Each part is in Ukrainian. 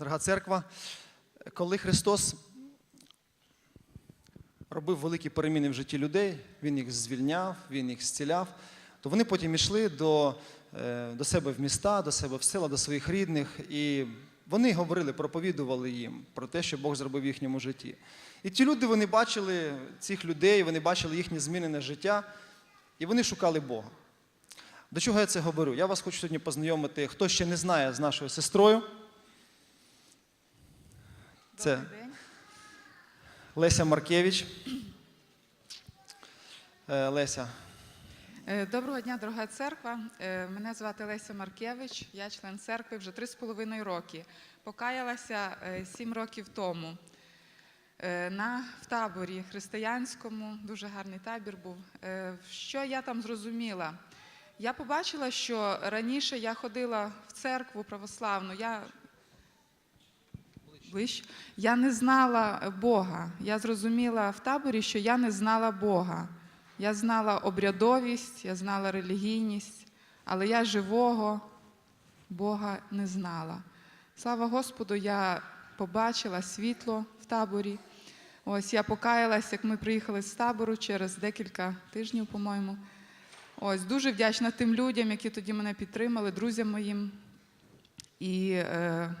дорога церква, коли Христос робив великі переміни в житті людей, Він їх звільняв, Він їх зціляв, то вони потім йшли до, е, до себе в міста, до себе в села, до своїх рідних, і вони говорили, проповідували їм про те, що Бог зробив в їхньому житті. І ті люди вони бачили цих людей, вони бачили їхнє змінене життя, і вони шукали Бога. До чого я це говорю? Я вас хочу сьогодні познайомити, хто ще не знає з нашою сестрою. Це Леся Маркевич. Е, Леся, Е, Доброго дня, дорога церква. Е, Мене звати Леся Маркевич, я член церкви вже три з половиною роки. Покаялася сім років тому на в таборі християнському, дуже гарний табір був. Що я там зрозуміла? Я побачила, що раніше я ходила в церкву православну. Я Ближче. Я не знала Бога. Я зрозуміла в таборі, що я не знала Бога. Я знала обрядовість, я знала релігійність, але я живого Бога не знала. Слава Господу, я побачила світло в таборі. Ось я покаялась, як ми приїхали з табору через декілька тижнів, по-моєму. Ось дуже вдячна тим людям, які тоді мене підтримали, друзям моїм. І е,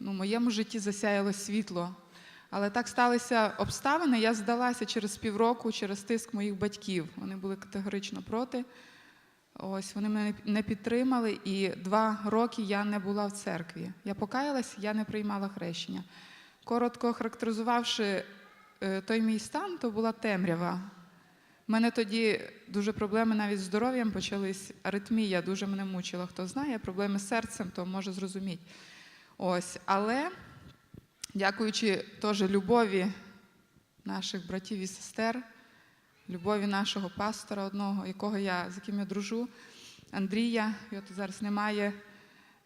ну, моєму житті засяяло світло. Але так сталися обставини. Я здалася через півроку через тиск моїх батьків. Вони були категорично проти. Ось вони мене не підтримали, і два роки я не була в церкві. Я покаялась, я не приймала хрещення. Коротко характеризувавши е, той мій стан, то була темрява. У мене тоді дуже проблеми навіть з здоров'ям почались. Аритмія дуже мене мучила. Хто знає, проблеми з серцем, то може зрозуміти. Ось, але дякуючи теж любові наших братів і сестер, любові нашого пастора одного, якого я, з яким я дружу, Андрія, його тут зараз немає.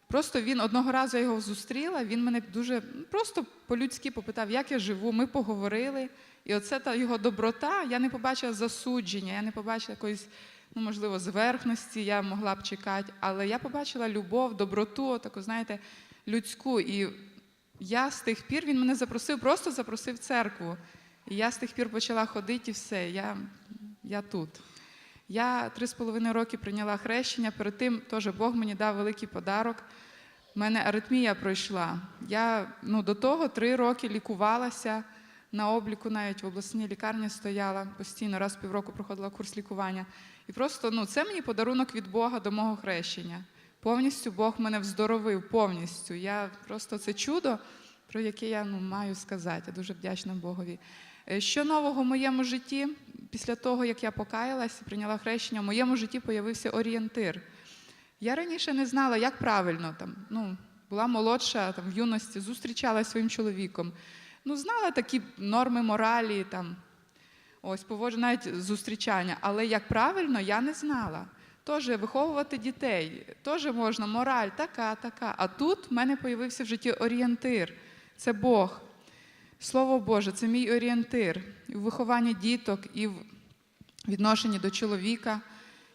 Просто він одного разу я його зустріла, він мене дуже просто по-людськи попитав, як я живу. Ми поговорили. І оце та його доброта, я не побачила засудження, я не побачила якоїсь, ну, можливо, зверхності, я могла б чекати, але я побачила любов, доброту, таку, знаєте, людську. І я з тих пір він мене запросив, просто запросив церкву. І я з тих пір почала ходити і все. Я, я тут. Я три з половиною роки прийняла хрещення. Перед тим теж Бог мені дав великий подарок. У мене аритмія пройшла. Я ну, до того три роки лікувалася на обліку, навіть в обласній лікарні стояла постійно, раз в півроку проходила курс лікування. І просто ну, це мені подарунок від Бога до мого хрещення. Повністю Бог мене вздоровив, повністю. Я просто це чудо, про яке я ну, маю сказати. Я дуже вдячна Богові. Е, Що нового в моєму житті? Після того, як я покаялась прийняла хрещення, в моєму житті появився орієнтир. Я раніше не знала, як правильно там. Ну, була молодша там, в юності, зустрічалася своїм чоловіком. Ну, знала такі норми моралі, там, ось поводжу навіть зустрічання, але як правильно, я не знала. Теж виховувати дітей, теж можна, мораль, така, така. А тут в мене з'явився в житті орієнтир. Це Бог. Слово Боже, це мій орієнтир і в вихованні діток, і в відношенні до чоловіка,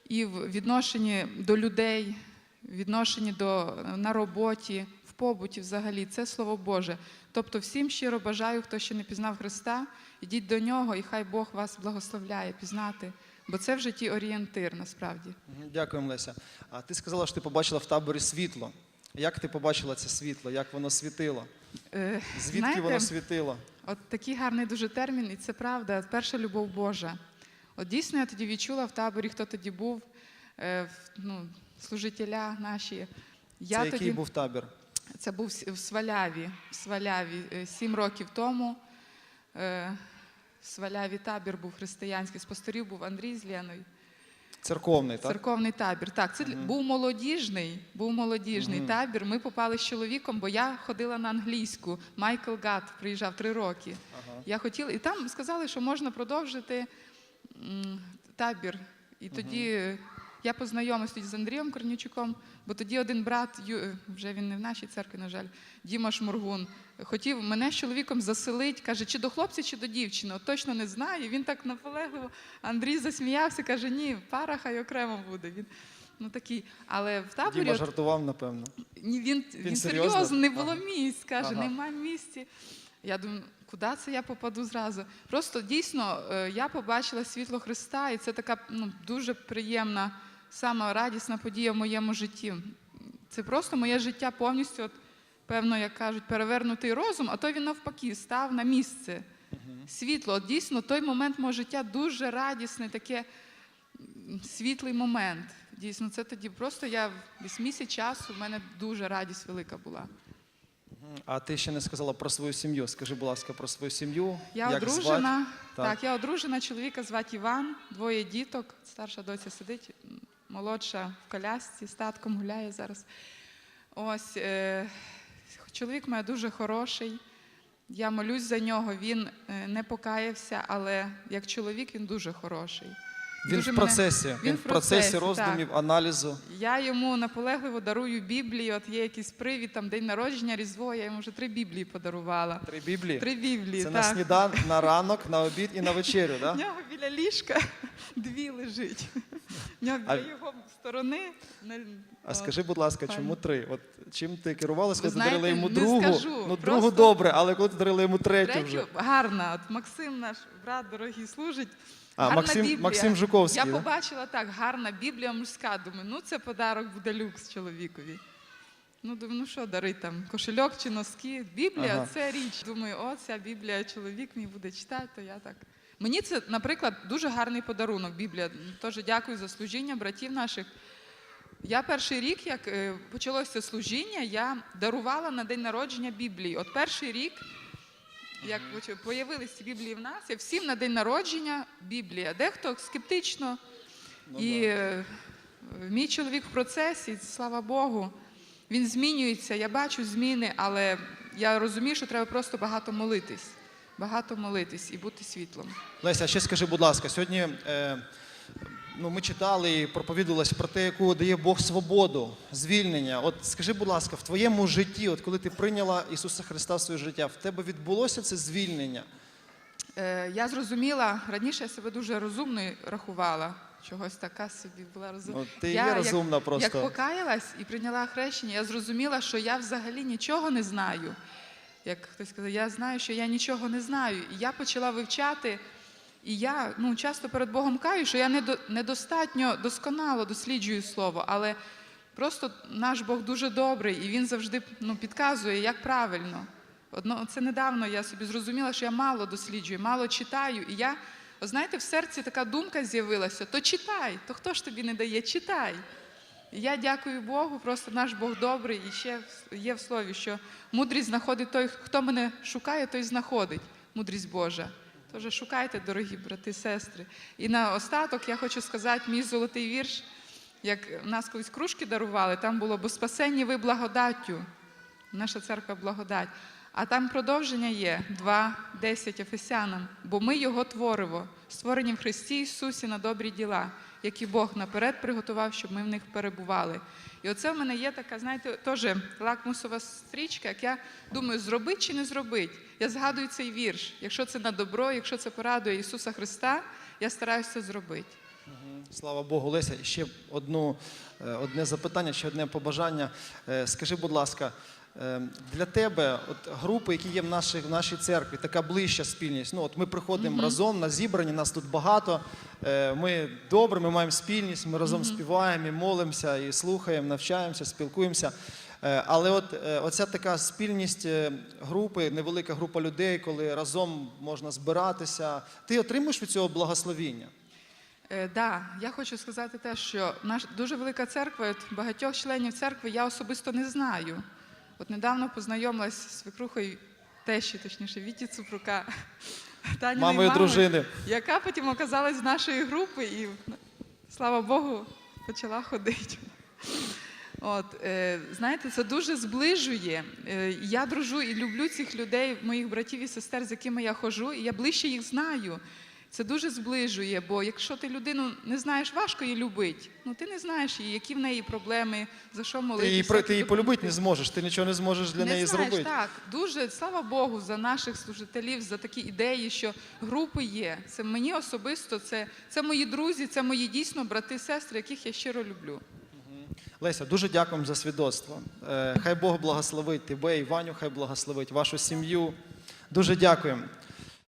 і в відношенні до людей, в відношенні до, на роботі, в побуті взагалі. Це Слово Боже. Тобто всім щиро бажаю, хто ще не пізнав Христа, ідіть до нього, і хай Бог вас благословляє пізнати. Бо це в житті орієнтир насправді. Дякуємо, Леся. А ти сказала, що ти побачила в таборі світло. Як ти побачила це світло? Як воно світило? Е, Звідки знаєте, воно світило? От такий гарний дуже термін, і це правда. Перша любов Божа. От дійсно я тоді відчула в таборі, хто тоді був, е, ну, служителя наші. Я це який тоді, був табір? Це був в Сваляві. В Сваляві е, сім років тому. е, Сваляві табір був християнський. З пасторів був Андрій з Леною. Церковний, так? Церковний табір. Так, це для- був молодіжний, був молодіжний Мгм. табір. Ми попали з чоловіком, бо я ходила на англійську. Майкл Гат приїжджав три роки. Ага. Я хотіла, і там сказали, що можна продовжити м, табір. І тоді я познайомилась тоді з Андрієм Корнічуком, бо тоді один брат, Ю- вже він не в нашій церкві, на жаль, Діма Шмургун, хотів мене з чоловіком заселити, каже, чи до хлопця, чи до дівчини. От точно не знаю. Він так наполегливо. Андрій засміявся, каже, ні, пара хай окремо буде. Він Ну такий, але в таборі Діма жартував, напевно. ні, він, він, серйозно? серйозно, не було Ага. місць, каже, Ага. нема місці. Я думаю, куди це я попаду зразу? Просто дійсно е, я побачила світло Христа, і це така ну, дуже приємна, сама радісна подія в моєму житті. Це просто моє життя повністю, от, певно, як кажуть, перевернутий розум, а то він навпаки став на місце. Світло, от дійсно, той момент мого життя дуже радісний, таке світлий момент. Дійсно, це тоді просто я десь місяць часу, в мене дуже радість велика була. А ти ще не сказала про свою сім'ю. Скажи, будь ласка, про свою сім'ю. Я Як одружена. звати? Так. Так. я одружена, чоловіка звати Іван, двоє діток. Старша доця сидить, молодша в колясці, з татком гуляє зараз. Ось е, чоловік має дуже хороший. Я молюсь за нього. Він е, не покаявся, але як чоловік він дуже хороший. Він Дуже в мене- процесі. Він, в процесі роздумів, аналізу. Я йому наполегливо дарую Біблії. От є якийсь привід, там день народження, Різдво, я йому вже три Біблії подарувала. Три біблії. Три Біблії. Це так. на снідан, на ранок, на обід і на вечерю, да? нього біля ліжка дві лежить. А- його сторони. не- А скажи, будь ласка, чому три? От чим ти керувалася, коли ти дарила йому не другу? скажу, ну, просто- другу добре, але коли ти дарила йому третю вже. Гарна. От Максим, наш брат дорогий, служить. А, гарна Максим, Біблія. Максим Жуковський, Я да? побачила так, гарна Біблія мужська. Думаю, ну це подарок буде люкс чоловікові. Ну, думаю, ну що дарить там, кошельок чи носки. Біблія Ага. це річ. Думаю, о, ця Біблія чоловік мій буде читати, то я так. Мені це, наприклад, дуже гарний подарунок. Біблія. Теж дякую за служіння братів наших. Я перший рік, як е, почалося служіння, я дарувала на день народження Біблії. От перший рік, як появилися Біблії в нас, я всім на день народження Біблія. Дехто скептично. Ну, і да. е, мій чоловік в процесі, слава Богу, він змінюється. Я бачу зміни, але я розумію, що треба просто багато молитись. Багато молитись і бути світлом. Леся, ще скажи, будь ласка, сьогодні е, ну, ми читали і проповідувалися про те, яку дає Бог свободу, звільнення. От скажи, будь ласка, в твоєму житті, от коли ти прийняла Ісуса Христа в своє життя, в тебе відбулося це звільнення? Е, я зрозуміла, раніше я себе дуже розумною рахувала. Чогось така собі була розумна. Ну, ти є розумна просто. Як покаялась і прийняла хрещення, я зрозуміла, що я взагалі нічого не знаю. Як хтось сказав, я знаю, що я нічого не знаю. І я почала вивчати. І я ну, часто перед Богом каю, що я недостатньо досконало досліджую слово, але просто наш Бог дуже добрий, і він завжди ну, підказує, як правильно. Одно, це недавно я собі зрозуміла, що я мало досліджую, мало читаю. І я, знаєте, в серці така думка з'явилася: то читай, то хто ж тобі не дає, читай. Я дякую Богу, просто наш Бог добрий, і ще є в слові, що мудрість знаходить той, хто мене шукає, той знаходить, мудрість Божа. Тож шукайте, дорогі брати, сестри. І на остаток я хочу сказати мій золотий вірш, як нас колись кружки дарували, там було бо спасенні ви благодаттю. Наша церква благодать. А там продовження є 2.10 Ефесянам, бо ми його твориво, створені в Христі Ісусі на добрі діла, які Бог наперед приготував, щоб ми в них перебували. І оце в мене є така, знаєте, теж лакмусова стрічка, як я думаю, зробить чи не зробить. Я згадую цей вірш. Якщо це на добро, якщо це порадує Ісуса Христа, я стараюся це зробити. Слава Богу, Леся, ще одну, е, одне запитання, ще одне побажання. Е, Скажи, будь ласка, для тебе от групи, які є в нашій, в нашій церкві, така ближча спільність. Ну, от ми приходимо разом на зібрані, нас тут багато. е, Ми добре, ми маємо спільність, ми разом співаємо, і молимося, і слухаємо, навчаємося, спілкуємося. Е, Але от е, оця така спільність групи, невелика група людей, коли разом можна збиратися, ти отримуєш від цього благословіння? Е, да, я хочу сказати те, що наш дуже велика церква, багатьох членів церкви я особисто не знаю. От недавно познайомилась з свекрухою тещі, точніше, Віті Цупрука, Таніної Мамою мами, дружини. яка потім оказалась з нашої групи і, слава Богу, почала ходити. От, е, знаєте, це дуже зближує. Е, я дружу і люблю цих людей, моїх братів і сестер, з якими я ходжу, і я ближче їх знаю. Це дуже зближує, бо якщо ти людину не знаєш, важко її любити. Ну ти не знаєш її, які в неї проблеми, за що Ти молитися. її, про- ти її полюбити не зможеш, ти нічого не зможеш для не неї знаєш, зробити. Так, дуже слава Богу за наших служителів, за такі ідеї, що групи є. Це мені особисто, це, це мої друзі, це мої дійсно брати, сестри, яких я щиро люблю. Леся, дуже дякуємо за свідоцтво. Е, Хай Бог благословить тебе і Ваню, хай благословить вашу сім'ю. Дуже дякуємо.